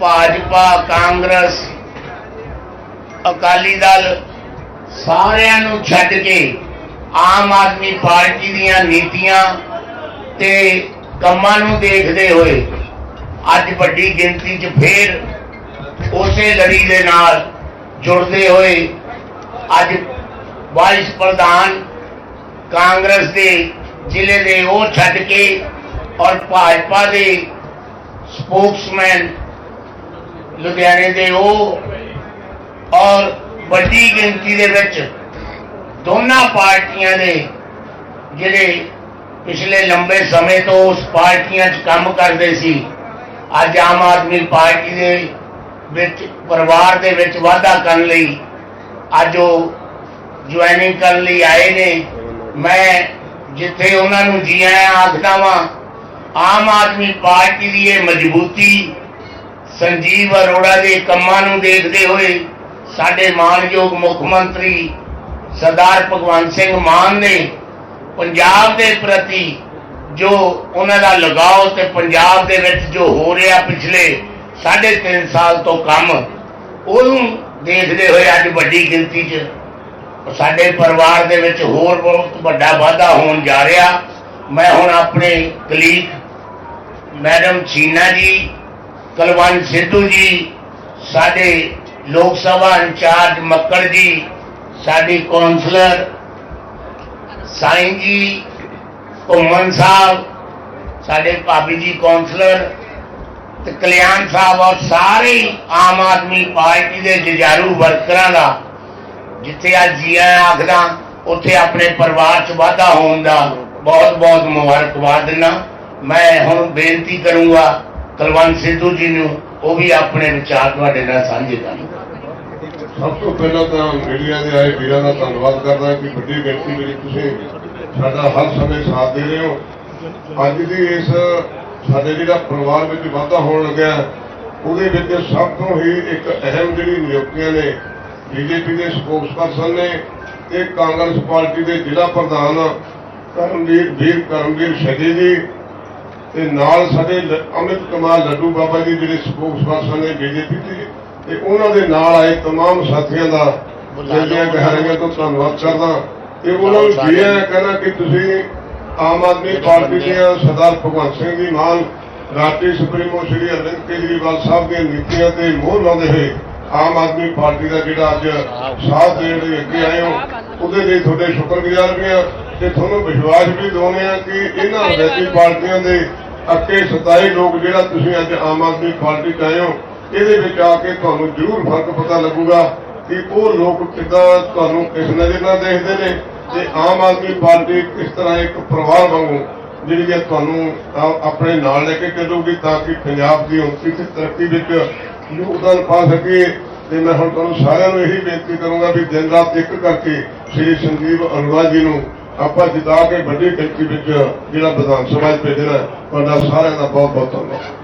ਭਾਜਪਾ, ਕਾਂਗਰਸ, ਅਕਾਲੀ ਦਲ ਸਾਰਿਆਂ ਨੂੰ ਛੱਡ ਕੇ ਆਮ ਆਦਮੀ ਪਾਰਟੀ ਦੀਆਂ ਨੀਤੀਆਂ ਤੇ ਕੰਮਾਂ ਨੂੰ ਦੇਖਦੇ ਹੋਏ ਅੱਜ ਵੱਡੀ ਗਿਣਤੀ 'ਚ ਫੇਰ ਉਸੇ ਲੜੀ ਦੇ ਨਾਲ ਜੁੜਦੇ ਹੋਏ ਅੱਜ ਵਾਈਸ ਪ੍ਰਧਾਨ ਕਾਂਗਰਸ ਦੇ ਜ਼ਿਲ੍ਹੇ ਦੇ ਉਹ ਛੱਡ ਕੇ ਔਰ ਭਾਜਪਾ ਦੇ ਸਪੋਕਸਮੈਨ ਲੁਧਿਆਣੇ ਦੇ ਉਹ ਔਰ ਵੱਡੀ ਗਿਣਤੀ ਦੇ ਵਿੱਚ ਦੋਨਾਂ ਪਾਰਟੀਆਂ ਦੇ ਜਿਹੜੇ ਪਿਛਲੇ ਲੰਬੇ ਸਮੇਂ ਤੋਂ ਉਸ ਪਾਰਟੀਆਂ 'ਚ ਕੰਮ ਕਰਦੇ ਸੀ, ਅੱਜ ਆਮ ਆਦਮੀ ਪਾਰਟੀ ਦੇ ਵਿੱਚ, ਪਰਿਵਾਰ ਦੇ ਵਿੱਚ ਵਾਧਾ ਕਰਨ ਲਈ ਅੱਜ ਉਹ ਜੁਆਇਨਿੰਗ ਕਰਨ ਲਈ ਆਏ ਨੇ। ਮੈਂ ਜਿੱਥੇ ਉਹਨਾਂ ਨੂੰ ਜੀ ਆਇਆਂ ਆਖਦਾ ਵਾਂ, ਆਮ ਆਦਮੀ ਪਾਰਟੀ ਦੀ ਇਹ ਮਜ਼ਬੂਤੀ ਸੰਜੀਵ ਅਰੋੜਾ ਦੇ ਕੰਮਾਂ ਨੂੰ ਦੇਖਦੇ ਹੋਏ ਸਾਡੇ ਮਾਨਯੋਗ ਮੁੱਖ ਮੰਤਰੀ ਸਰਦਾਰ ਭਗਵੰਤ ਸਿੰਘ ਮਾਨ ਨੇ ਪੰਜਾਬ ਦੇ ਪ੍ਰਤੀ ਜੋ ਉਹਨਾਂ ਦਾ ਲਗਾਓ ਤੇ ਪੰਜਾਬ ਦੇ ਵਿੱਚ ਜੋ ਹੋ ਰਿਹਾ ਪਿਛਲੇ 3.5 ਸਾਲ ਤੋਂ ਕੰਮ, ਉਹਨੂੰ ਦੇਖਦੇ ਹੋਏ ਅੱਜ ਵੱਡੀ ਗਿਣਤੀ 'ਚ ਸਾਡੇ ਪਰਿਵਾਰ ਦੇ ਵਿੱਚ ਹੋਰ ਬਹੁਤ ਵੱਡਾ ਵਾਧਾ ਹੋਣ ਜਾ ਰਿਹਾ। ਮੈਂ ਹੁਣ ਆਪਣੇ ਕਲੀਗ ਮੈਡਮ ਚੀਨਾ ਜੀ ਕਲਵੰਤ ਸਿੱਧੂ ਜੀ, ਸਾਡੇ ਲੋਕ ਸਭਾ ਇੰਚਾਰਜ ਮੱਕੜ ਜੀ, ਸਾਡੀ ਕੌਂਸਲਰ ਸਾਈਂ ਜੀ, ਘੁੰਮਣ ਸਾਹਿਬ, ਸਾਡੇ ਭਾਬੀ ਜੀ ਕੌਂਸਲਰ ਤੇ ਕਲਿਆਣ ਸਾਹਿਬ ਔਰ ਸਾਰੇ ਆਮ ਆਦਮੀ ਪਾਰਟੀ ਦੇ ਜਜਾਰੂ ਵਰਕਰਾਂ ਦਾ, ਜਿੱਥੇ ਅੱਜ ਜੀਆ ਆਖਦਾ, ਉੱਥੇ ਆਪਣੇ ਪਰਿਵਾਰ 'ਚ ਵਾਧਾ ਹੋਣ ਦਾ ਬਹੁਤ ਬਹੁਤ ਮੁਬਾਰਕਬਾਦ ਦਿੰਦਾ। ਮੈਂ ਹੁਣ ਬੇਨਤੀ ਕਰੂੰਗਾ ਕੁਲਵੰਤ ਸਿੱਧੂ ਜੀ ਨੂੰ, ਉਹ ਵੀ ਆਪਣੇ ਵਿਚਾਰ ਤੁਹਾਡੇ ਨਾਲ ਸਾਂਝੇ ਕਰਨ ਸਭ ਤੋਂ ਪਹਿਲਾਂ ਤਾਂ ਮੀਡੀਆ ਦੇ ਆਏ ਵੀਰਾਂ ਦਾ ਧੰਨਵਾਦ ਕਰਦਾ ਕਿ ਵੱਡੀ ਗਿਣਤੀ ਵਿੱਚ ਤੁਸੀਂ ਸਾਡਾ ਹਰ ਸਮੇਂ ਸਾਥ ਦੇ ਰਹੇ ਹੋ। ਅੱਜ ਦੀ ਇਸ ਸਾਡੇ ਜਿਹੜਾ ਪਰਿਵਾਰ ਵਿੱਚ ਵਾਧਾ ਹੋਣ ਲੱਗਿਆ, ਉਹਦੇ ਵਿੱਚ ਸਭ ਤੋਂ ਹੀ ਇੱਕ ਅਹਿਮ ਜਿਹੜੀ ਨਿਯੁਕਤੀਆਂ ਨੇ, ਬੀਜੇਪੀ ਦੇ ਸਪੋਕਸਪਰਸਨ ਨੇ ਇਹ ਕਾਂਗਰਸ ਪਾਰਟੀ ਦੇ ਜ਼ਿਲ੍ਹਾ ਪ੍ਰਧਾਨ ਕਰਮਵੀਰ ਵੀਰ ਕਰਮਵੀਰ ਸ਼ੈਦੀ ਜੀ ਤੇ ਨਾਲ ਸਾਡੇ ਲ- ਅਮਿਤ ਕੁਮਾਰ ਲੱਡੂ ਬਾਬਾ ਜੀ ਜਿਹੜੇ ਸਪੋਕਸਪਰਸਨ ਨੇ ਬੀਜੇਪੀ ਦੇ ਤੇ ਉਹਨਾਂ ਦੇ ਨਾਲ ਆਏ तमाम ਸਾਥੀਆਂ ਦਾ ਜਿਹੜੀਆਂ ਗਹਿਰਾਈਆਂ ਤੋਂ ਧੰਨਵਾਦ ਕਰਦਾ ਤੇ ਉਹਨਾਂ ਨੂੰ ਜੀ ਆਇਆਂ ਕਹਿਣਾ ਕਿ ਤੁਸੀਂ ਆਮ ਆਦਮੀ ਪਾਰਟੀ ਦੀਆਂ ਸਰਦਾਰ ਭਗਵੰਤ ਸਿੰਘ ਜੀ ਮਾਨ ਰਾਸ਼ਟਰੀ ਸੁਪਰੀਮੋ ਸ਼੍ਰੀ ਅਰਵਿੰਦ ਕੇਜਰੀਵਾਲ ਸਾਹਿਬ ਦੀਆਂ ਨੀਤੀਆਂ ਤੇ ਮੋਹਰ ਲਾਉਂਦੇ ਹੋਏ ਆਮ ਆਦਮੀ ਪਾਰਟੀ ਦਾ ਜਿਹੜਾ ਅੱਜ ਸਾਥ ਦੇਣ ਲਈ ਅੱਗੇ ਆਏ ਹੋ ਉਹਦੇ ਲਈ ਤੁਹਾਡੇ ਸ਼ੁਕਰਗੁਜ਼ਾਰ ਵੀ ਹਾਂ ਤੇ ਤੁਹਾਨੂੰ ਵਿਸ਼ਵਾਸ ਵੀ ਦਿਵਾਉਂਦੇ ਹਾਂ ਕਿ ਇਹਨਾਂ ਵਿਰੋਧੀ ਪਾਰਟੀਆਂ ਦੇ ਅੱਕੇ 27 ਲੋਕ ਜਿਹੜਾ ਤੁਸੀਂ ਅੱਜ ਆਮ ਆਦਮੀ ਪਾਰਟੀ 'ਚ ਆਏ ਹੋ, ਇਹਦੇ ਵਿੱਚ ਆ ਕੇ ਤੁਹਾਨੂੰ ਜ਼ਰੂਰ ਫ਼ਰਕ ਪਤਾ ਲੱਗੂਗਾ ਕਿ ਉਹ ਲੋਕ ਕਿੱਦਾਂ ਤੁਹਾਨੂੰ ਕਿਸ ਨਜ਼ਰ ਨਾਲ ਦੇਖਦੇ ਨੇ ਤੇ ਆਮ ਆਦਮੀ ਪਾਰਟੀ ਕਿਸ ਤਰ੍ਹਾਂ ਇੱਕ ਪਰਿਵਾਰ ਵਾਂਗੂ ਜਿਹੜੀ ਹੈ ਤੁਹਾਨੂੰ ਆਪਣੇ ਨਾਲ ਲੈ ਕੇ ਚੱਲੂਗੀ ਤਾਂ ਕਿ ਪੰਜਾਬ ਦੀ ਉੱਚੀ ਤਰੱਕੀ ਵਿੱਚ ਯੋਗਦਾਨ ਪਾ ਸਕੇ ਤੇ ਮੈਂ ਹੁਣ ਤੁਹਾਨੂੰ ਸਾਰਿਆਂ ਨੂੰ ਇਹੀ ਬੇਨਤੀ ਕਰੂੰਗਾ ਵੀ ਦਿਨ ਰਾਤ ਇੱਕ ਕਰਕੇ ਸ੍ਰੀ ਸੰਜੀਵ ਅਰੋੜਾ ਜੀ ਨੂੰ ਆਪਾਂ ਜਿਤਾ ਕੇ ਵੱਡੀ ਗਿਣਤੀ ਵਿੱਚ ਜਿਹੜਾ ਵਿਧਾਨ ਸਭਾ 'ਚ ਭੇਜਣਾ ਤੁਹਾਡਾ ਸਾਰਿਆਂ ਦਾ ਬਹੁਤ ਬਹੁਤ ਧੰਨਵਾਦ